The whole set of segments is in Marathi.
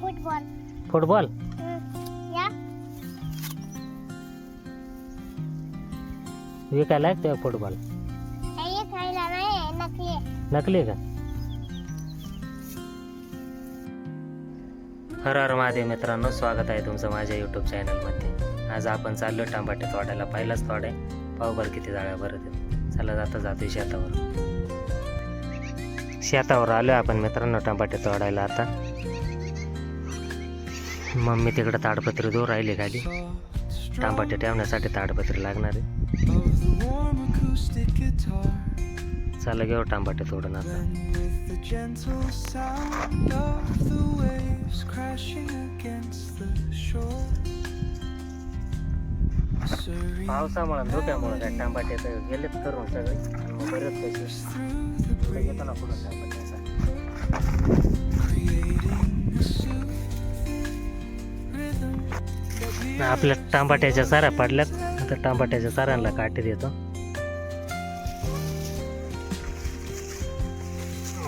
फुटबॉल. फुटबॉल. या. विकायला आहे फुटबॉल? नकली आहे. नकली आहे का? हर हर महादेव मित्रांनो स्वागत आहे तुमचं माझ्या यूट्यूब चॅनलमध्ये आज आपण चाललो टांबाटे तोडायला पहिलाच तोडे पाहू बरं किती जाळ्या भरत चला जाता जातोय शेतावर शेतावर आलो आपण मित्रांनो टमाटे तोडायला आता. मम्मी तिकडं ताडपत्री दूर राहिली खाली. टांबाटे ठेवण्यासाठी ताडपत्री लागणार आहे. चला घेऊ टांबाटे तोडून आता. पावसामुळे धोक्यामुळे काय टांबाटे तर गेलेत करून सगळे. मग बरेच पैसे. Through the पुढे breeze, घेतो आपल्या टांबाट्याच्या साऱ्या पाडल्यात. आता टांबाट्याच्या साऱ्यांना काठी देतो.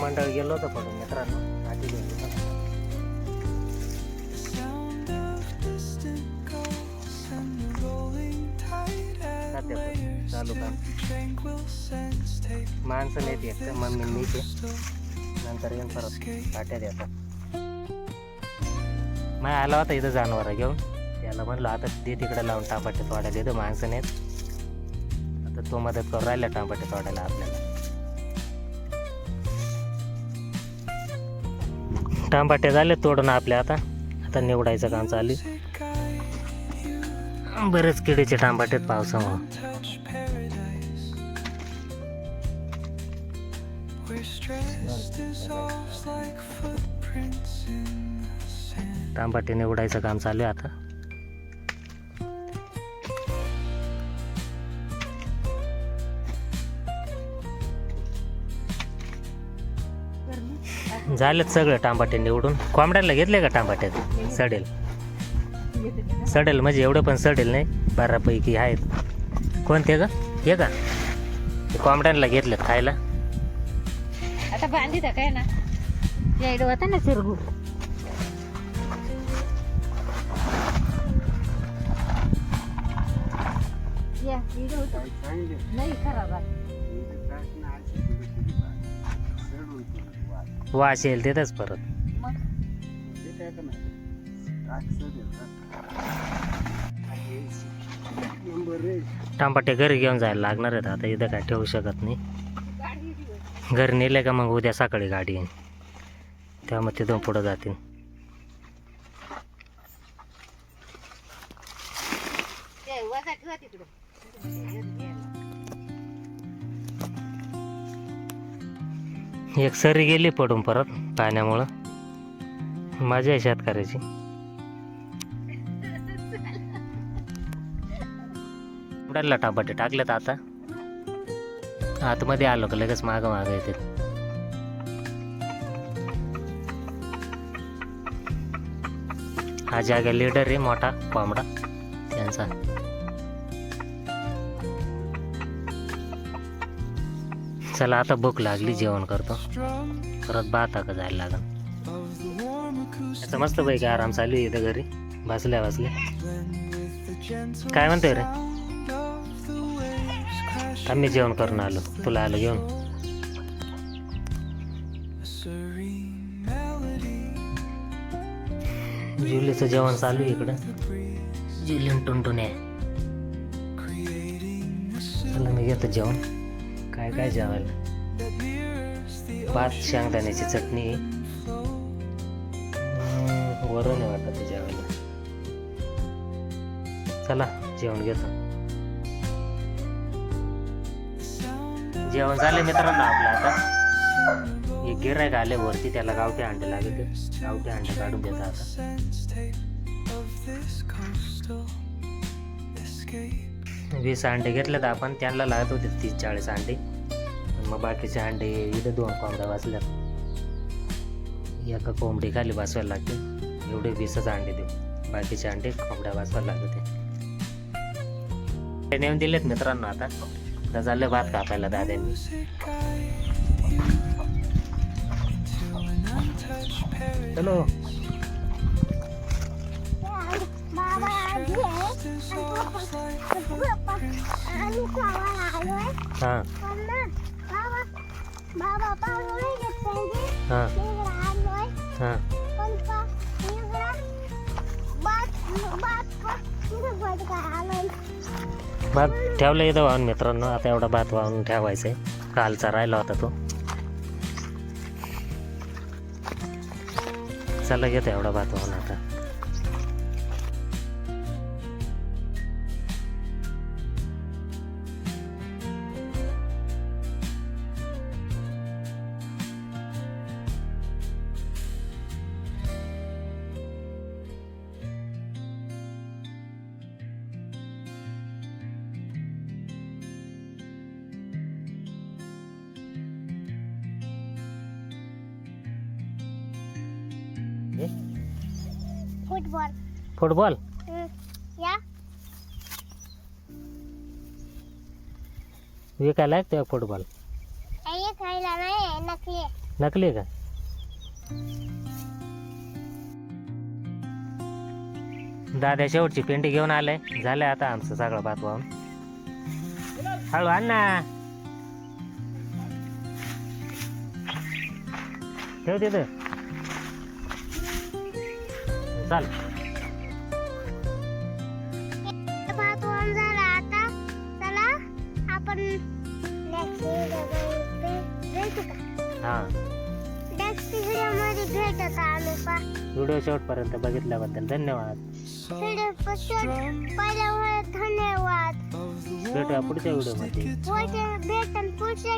मंडळ गेलो होतो पडून मित्रांनो. Tide at चालू काम माणसं नेत एकटं मम्मी मीचे नंतर येऊन परत पाट्या देतात. मग आला होता इथं जनावर घेऊन. त्याला म्हणलं आता ते तिकडे लावून टांबाटे तोडायला इथं माणसं नेत. आता तो मदत करू राहिला टांबाटे तोडायला आपल्याला. टांबाटे झाले तोडून आपल्या आता. आता निवडायचं काम चालू footprints किडीचे टांबाटेत पावसामुळं. टांबाटे निवडायचं काम चालू आहे आता. झालेत सगळं टांबाटे निवडून कोंबड्याला घेतले का टांबाट्यात सडेल. सडेल म्हणजे एवढं पण सडेल नाही. बऱ्यापैकी आहेत. कोणते का हे का? ते कोंबड्यांना घेतलेत खायला. आता बांधी काय ना? या इकडे होता ना चिरगू. नाही खराब. वास येईल तिथंच परत. मग? टांबाटे घरी घेऊन जायला लागणार आहेत आता इथं काय ठेवू शकत नाही. घर घरी नेले का मग उद्या सकाळी गाडी येईन. त्यामुळे तिथून पुढं जातील. एक सरी गेली पडून परत पाण्यामुळं. माझी आहे शेतकऱ्याची. उडायला टापाटे टाकलेत आता. आतमध्ये आलो का लगेच मागं मागं येते हा जागा लिडर आहे मोठा कोंबडा त्यांचा चला आता भूक लागली जेवण करतो. परत बाता का जायला लागल of the मस्त पैकी आराम चालू आहे इथं घरी. बसल्या बसल्या. काय म्हणतोय रे? आम्ही जेवण करून आलो. तुला आलो घेऊन. जुलीचं जेवण चालू आहे इकडं. the breeze जुलीन टुनटुन आहे चला मी घेतो जेवण. काय काय जेवायला? भात शेंगदाण्याची चटणी. आहे. वरण आहे वाटतं ते जेवायला. चला जेवण घेतो. जेवण झालं मित्रांनो आपलं आता. एक गिरायक आले वरती त्याला गावठी अंडे लागले गावठी अंडे काढून देतात आता. वीस अंडे घेतले तर आपण त्यांना लागत होते तीस चाळीस अंडे. मग बाकीचे अंडे इथे दोन कोंबड्या वाचल्यात एका कोंबडी खाली वाचवायला लागते. एवढे वीसच अंडे देऊ. बाकीचे अंडे कोंबड्या वाचवायला लागते ते नेऊन दिलेत मित्रांनो आता. तर झालं भात कापायला दाद्यांनी music guide you to an untouched paradise there चलो बाबा आजी is off like पप्पा आम्ही खावायला आलोय हां मम्मा बाबा बाबा पाऊस नाही घेत पाहिजे हां इकडं आलोय हां पप्पा इकडं बात बात इकडं बात काय आलोय भात ठेवलं येतं वाहून मित्रांनो. आता एवढा भात वाहून ठेवायचा आहे कालचा राहिला होता तो. चला घेतो एवढा भात वाहून आता. फुटबॉल. फुटबॉल? या. विकायला आहे का फुटबॉल? काही खायला नाही नकली नकली का? दादा शेवटची पेंटी घेऊन आलाय. झालंय आता आमचं सगळं भात वाहून हळू आण ना. ठेव तिथं. चाल. भात झाला आता. चला आपण हां. नेक्स्ट व्हिडिओमध्ये भेटत आम्ही पा व्हिडिओ शेवटपर्यंत बघितल्याबद्दल धन्यवाद. व्हिडिओ पहिल्या वेळेस धन्यवाद. भेटूया पुढच्या व्हिडिओमध्ये पुढच्या भेटन पुढच्या